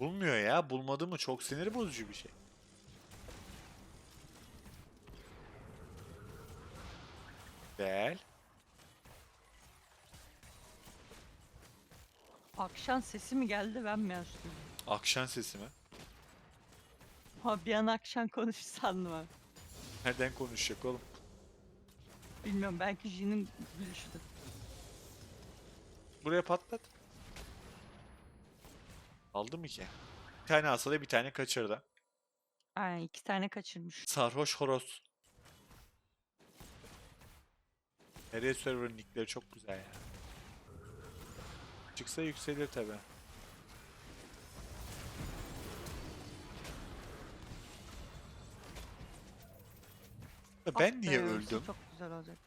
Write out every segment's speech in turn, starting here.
Bulmuyor ya. Bulmadı mı çok sinir bozucu bir şey. Güzel. Akşam sesi mi geldi ben mi açtım? Akşam sesi mi? Ha bir an akşam konuştu sandım abi. Nereden konuşacak oğlum? Bilmiyorum belki Jin'in gülüşüdür. Buraya patlat. Aldı mı ki? Bir tane alsa da bir tane kaçırdı. Aynen iki tane kaçırmış. Sarhoş horoz. Nereye server'ın nickleri çok güzel ya. Çıksa yükselir tabi. Ben Ah niye öldüm? Çok güzel olacak.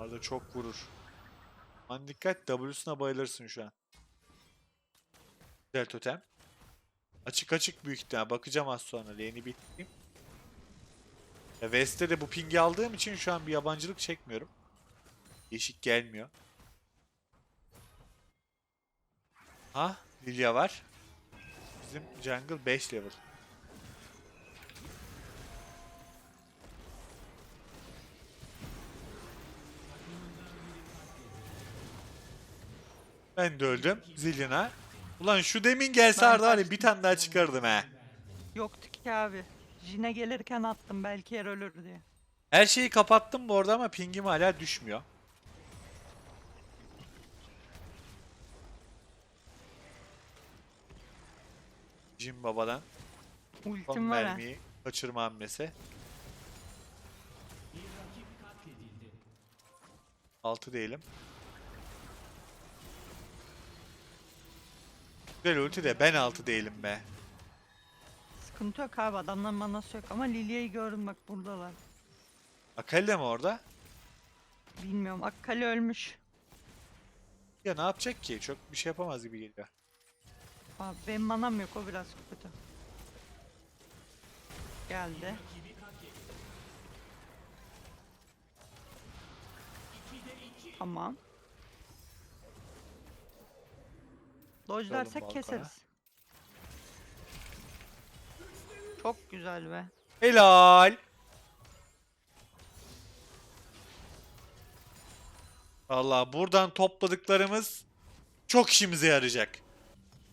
Arada çok vurur. Lan dikkat W'suna bayılırsın şu an. Güzel totem. Açık açık büyük ihtimal. Bakacağım az sonra. Lane'i bitireyim. West'te de bu pingi aldığım için şu an bir yabancılık çekmiyorum. Yeşik gelmiyor. Ha, Lilia var. Bizim jungle 5 level. Ben de öldüm. Zillion'a. Ulan şu demin gelse Ben Arda var ya bir tane daha çıkardım he. Yoktu ki abi. Jin'e gelirken attım belki yer ölür diye. Her şeyi kapattım bu arada ama pingim hala düşmüyor. Jim Baba'dan son Ultim var ha. mermiyi kaçırma hamlesi. 6 değilim. Güzel ulti de ben 6 değilim be. Sıkıntı yok abi adamların manası yok ama Lilia'yı gördüm bak buradalar. Akali de mi orada? Bilmiyorum Akkali ölmüş. Ya ne yapacak ki? Çok bir şey yapamaz gibi geliyor. Abi benim manam yok o biraz kötü. Geldi. Tamam. Balkona. keseriz. Çok güzel be. Helal. Valla buradan topladıklarımız çok işimize yarayacak.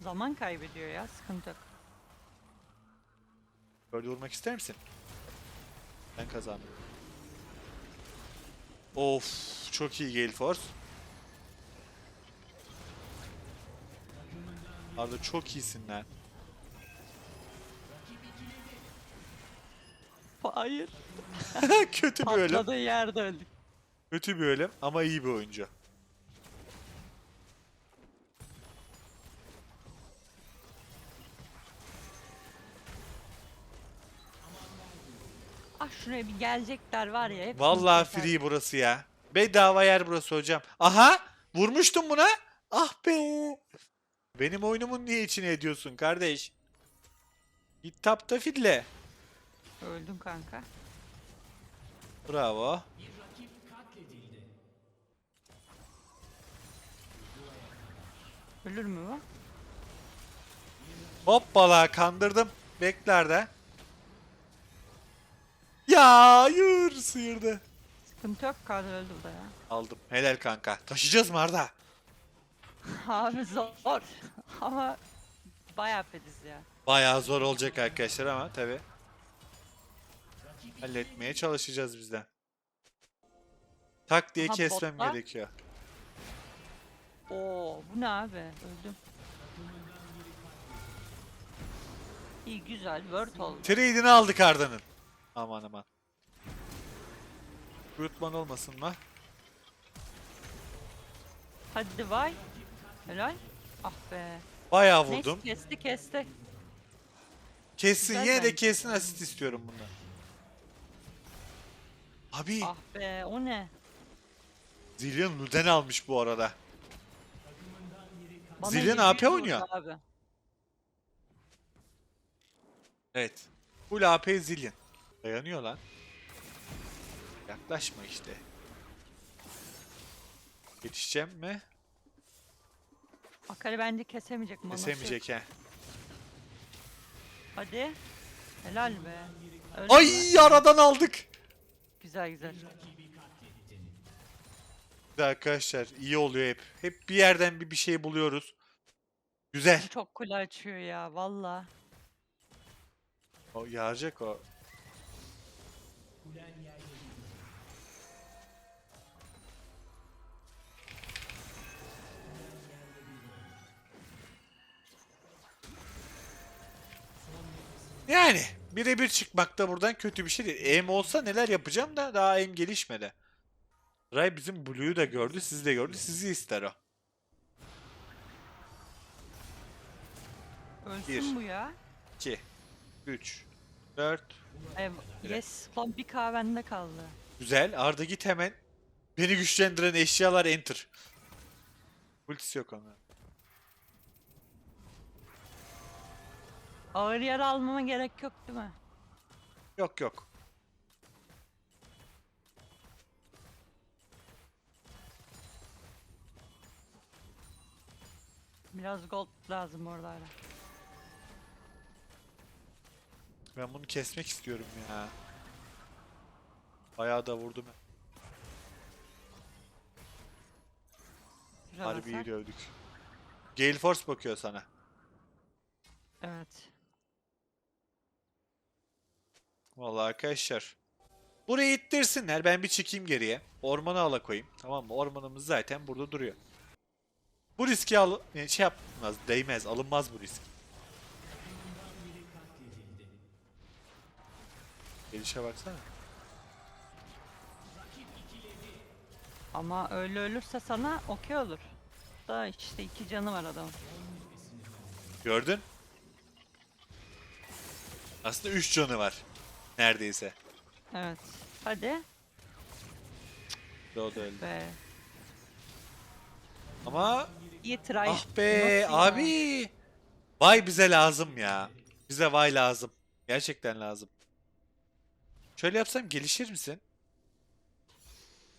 Zaman kaybediyor ya sıkıntı yok. Böyle vurmak ister misin? Ben kazandım. Of çok iyi Gale Force. Arda çok iyisin lan. Hayır. Kötü bir ölüm. Patladığı yerde öldük. Kötü bir ölüm ama iyi bir oyuncu. Ah şuraya bir gelecekler var ya. hepimiz Vallahi keser. free burası ya. Bedava yer burası hocam. Aha! Vurmuştum buna. Ah be! Benim oyunumun niye içine ediyorsun kardeş? Git tapta fille. Öldüm kanka. Bravo. Ölür mü bu? Hoppala kandırdım. Bekler de. Ya hayır sıyırdı. Sıkıntı yok kadro öldü bu da ya. Aldım. Helal kanka. Taşıyacağız mı Arda? Abi zor. Ama bayağı fediz ya. Bayağı zor olacak arkadaşlar ama tabi. Halletmeye çalışacağız bizden. Tak diye Aha, kesmem botlar. gerekiyor. Oo bu ne abi? Öldüm. İyi güzel word oldu. Trade'ini aldık Arda'nın. Aman aman. Brutman olmasın mı? Hadi vay. Helal. Ah be. Bayağı Neyse vurdum. kesti kesti. Kessin Güzel yine de bence. kessin asist istiyorum bundan. Abi Ah be o ne? Zillion Luden almış bu arada. Zillion 700 AP vurdu oynuyor. Abi. Evet. Full AP Zillion. Dayanıyor lan. Yaklaşma işte. Yetişeceğim mi? Akali bence kesemeyecek manası. Kesemeyecek he. Hadi. Helal be. Mü? Ay aradan aldık. Güzel güzel. Güzel arkadaşlar iyi oluyor hep. Hep bir yerden bir bir şey buluyoruz. Güzel. Çok kule açıyor ya valla. O yağacak o. Yani birebir çıkmak da buradan kötü bir şey değil. Aim olsa neler yapacağım da daha aim gelişmedi. Ray bizim Blue'yu da gördü, sizi de gördü. Sizi ister o. Ölsün Bir. bu ya. 2 3 4 Ev, Direkt. yes. Lan bir kahvende kaldı. Güzel. Arda git hemen. Beni güçlendiren eşyalar enter. Ultisi yok ama. Ağır yara almama gerek yok değil mi? Yok yok. Biraz gold lazım orada hala. Ben bunu kesmek istiyorum ya. Bayağı da vurdum. Harbi iyi hasar. dövdük. Gale Force bakıyor sana. Evet. Vallahi arkadaşlar. Burayı ittirsinler. Ben bir çekeyim geriye. Ormanı ala koyayım. Tamam mı? Ormanımız zaten burada duruyor. Bu riski al yani şey yapmaz. Değmez. Alınmaz bu risk. Gelişe baksana. Ama öyle ölürse sana okey olur. Da işte iki canı var adamın. Gördün? Aslında 3 canı var. Neredeyse. Evet. Hadi. Da öldü. Be. Ama İyi try. ah be Nasıl ya? abi. Vay bize lazım ya. Bize vay lazım. Gerçekten lazım. Şöyle yapsam gelişir misin?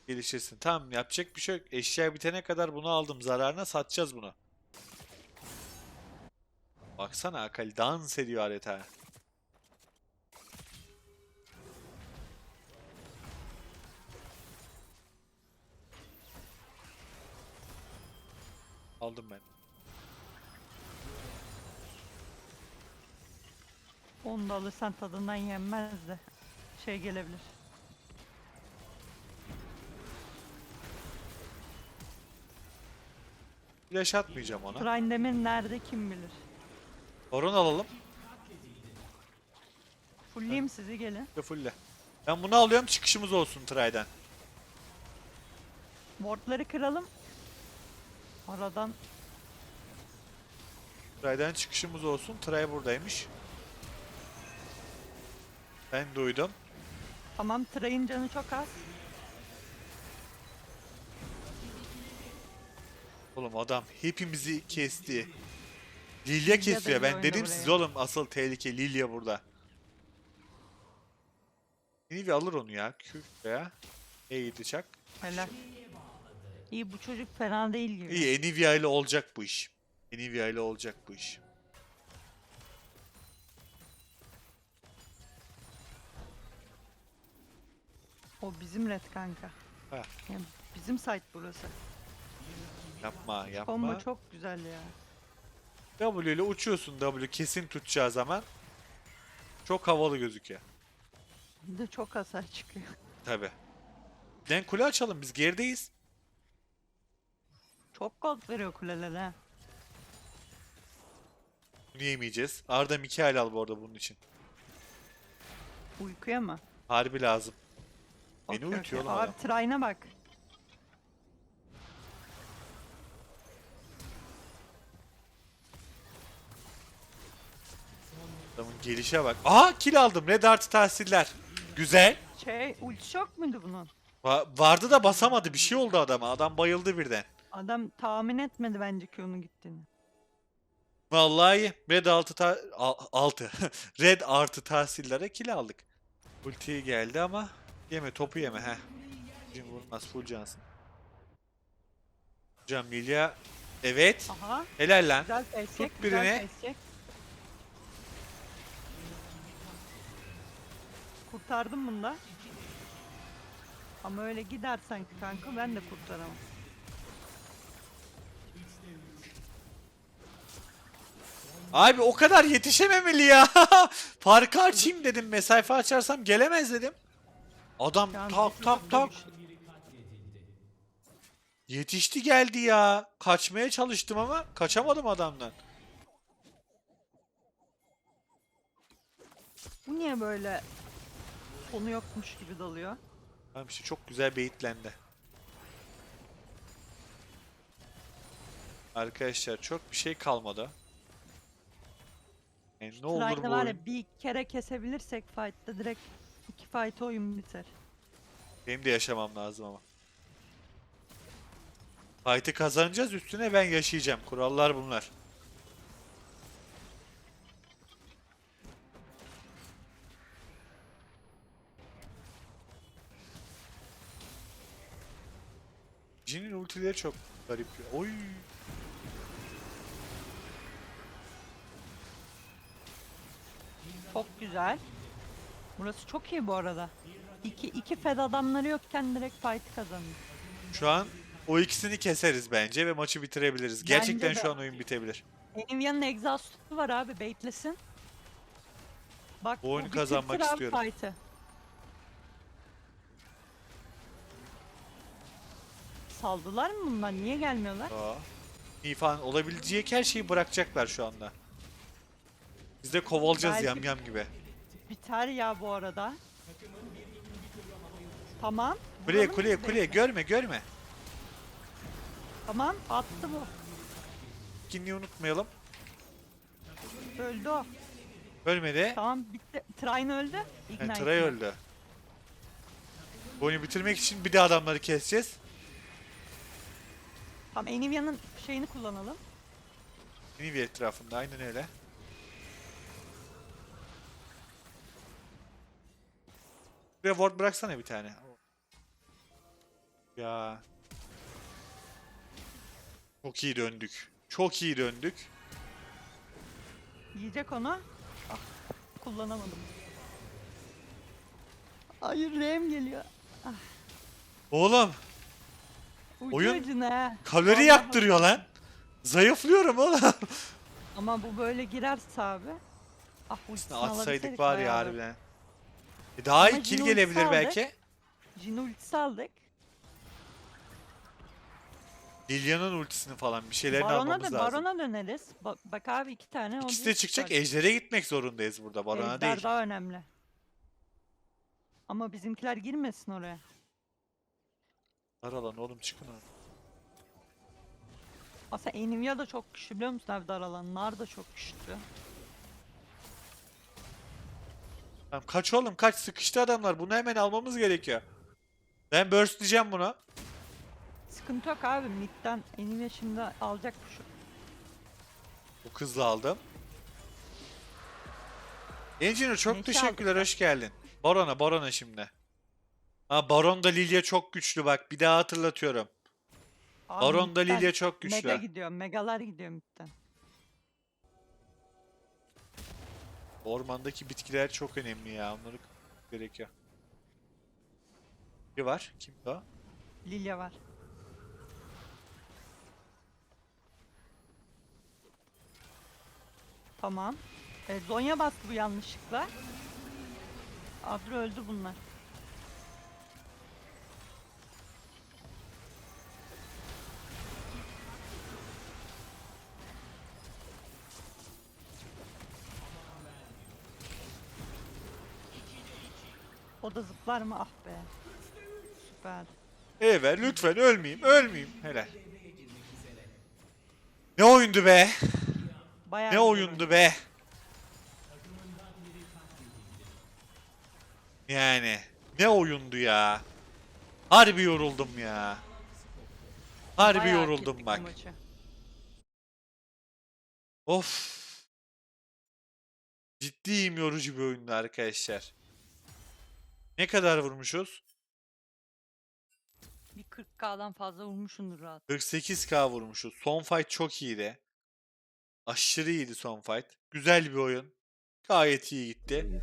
Gelişirsin. Tamam yapacak bir şey yok. Eşya bitene kadar bunu aldım. Zararına satacağız bunu. Baksana Akali dans ediyor adeta. Aldım ben. Onu da alırsan tadından yenmez de. Şey gelebilir. Flash atmayacağım ona. Trindemir nerede kim bilir. Baron alalım. Fullleyeyim sizi gelin. Fulle fulle. Ben bunu alıyorum çıkışımız olsun Try'den. Wardları kıralım. Aradan Try'den çıkışımız olsun. Try buradaymış. Ben duydum. tamam Tray'ın canı çok az. Oğlum adam hepimizi kesti. Da kesiyor. iyi Ben dedim buraya. size oğlum asıl tehlike Lilia burada. Nivea alır onu ya. Kür veya Eğdi çak. Helal. İyi bu çocuk fena değil gibi. İyi Nivea ile olacak bu iş. Nivea ile olacak bu iş. O bizim red kanka. Ha. Yani bizim site burası. Yapma yapma. Combo çok güzel ya. W ile uçuyorsun W kesin tutacağı zaman. Çok havalı gözüküyor. Bir de çok hasar çıkıyor. Tabi. Lan kule açalım biz gerideyiz. Çok gold veriyor kulelere. Bunu yemeyeceğiz. Arda Mikael al bu arada bunun için. Uykuya mı? Harbi lazım. Beni Okey, uyutuyor okey. adam. Abi Tray'ına bak. Adamın gelişe bak. Aha kill aldım. Red artı tahsiller. Güzel. Şey ulti yok muydu bunun? Va- vardı da basamadı. Bir şey oldu adama. Adam bayıldı birden. Adam tahmin etmedi bence ki onun gittiğini. Vallahi Red altı ta- al- altı. Red artı tahsillere kill aldık. Ulti geldi ama yeme topu yeme he. Jim vurmaz full cansın. Hocam Evet. Aha. Helal lan. Güzel check. Tut güzel birini. face check. Kurtardım bunu da. Ama öyle gidersen kanka ben de kurtaramam. Abi o kadar yetişememeli ya. Farkı açayım dedim. Mesafe açarsam gelemez dedim. Adam tak tak tak. Yetişti geldi ya. Kaçmaya çalıştım ama kaçamadım adamdan. Bu niye böyle sonu yokmuş gibi dalıyor? Tamam işte çok güzel beyitlendi. Arkadaşlar çok bir şey kalmadı. Yani ne olur bu var oyun. ya bir kere kesebilirsek fight'ta direkt iki fight oyun biter. Benim de yaşamam lazım ama. Fight'ı kazanacağız üstüne ben yaşayacağım. Kurallar bunlar. Jin'in ultileri çok garip. Oy. Çok güzel. Burası çok iyi bu arada. İki, iki fed adamları yokken direkt fight kazanıyor. Şu an o ikisini keseriz bence ve maçı bitirebiliriz. Bence Gerçekten de. şu an oyun bitebilir. Nvidia'nın exhaust'u var abi baitlesin. Bak Bu oyunu kazanmak istiyorum. fight'ı. Saldılar mı bunlar? Niye gelmiyorlar? Aa. İyi falan olabilecek her şeyi bırakacaklar şu anda. Biz de kovalayacağız Belki- yamyam gibi. Biter ya bu arada. Tamam. Kuleye vuralım kuleye biz kuleye görme görme. Tamam attı bu. Etkinliği unutmayalım. Öldü o. Ölmedi. Tamam bitti. Trine öldü. Yani Ignite'le. Tray öldü. Bu oyunu bitirmek için bir de adamları keseceğiz. Tamam Nvidia'nın şeyini kullanalım. Nivea etrafında aynen öyle. Buraya ward bıraksana bir tane. Ya. Çok iyi döndük. Çok iyi döndük. Yiyecek onu. Ah, kullanamadım. Hayır Rem geliyor. Oğlum Ucu Oyun ucuna kalori Vallahi. yaktırıyor lan. Zayıflıyorum oğlum. Ama bu böyle girerse abi. Ah ultisini Atsaydık alabilseydik var ya bayağı harbiden. E daha Ama iyi kill gelebilir aldık. belki. Jhin ultisi aldık. Lilian'ın ultisini falan bir şeylerini Barona, almamız da, lazım. barona döneriz. Ba- bak abi iki tane. İkisi de çıkacak. Ejder'e gitmek zorundayız burada. Barona Ejder değil. daha önemli. Ama bizimkiler girmesin oraya. Dar alan oğlum çıkın oradan. Aslında Nvidia da çok güçlü biliyor musun abi dar alanlar da çok güçlü. Tamam, kaç oğlum kaç sıkıştı adamlar. Bunu hemen almamız gerekiyor. Ben burst'leyeceğim bunu. Sıkıntı yok abi midden Nvidia şimdi alacak şu. Bu kızla aldım. Engineer çok Neşe teşekkürler. aldık Hoş geldin. Barona Barona şimdi. Ha Baron da Lilia çok güçlü bak. Bir daha hatırlatıyorum. Abi Baron da midden Lilia çok Mega güçlü. gidiyor. Megalar gidiyor midden. Ormandaki bitkiler çok önemli ya. Onları gerekiyor. Biri var. Kim o? Lilia var. Tamam. E, Zonya bastı bu yanlışlıkla. Adro öldü bunlar. O da zıplar mı? Ah be. Süper. Evet lütfen ölmeyeyim. Ölmeyeyim. Helal. Ne oyundu be? Bayağı Ne oyundu be? Yani ne oyundu ya? Harbi yoruldum ya. Harbi Bayağı yoruldum bak. maçı. Of. Ciddiyim yorucu bir oyundu arkadaşlar. Ne kadar vurmuşuz? Bir 40k'dan fazla vurmuşsundur rahat. 48k vurmuşuz. Son fight çok iyiydi. Aşırı iyiydi son fight. Güzel bir oyun. Gayet iyi gitti.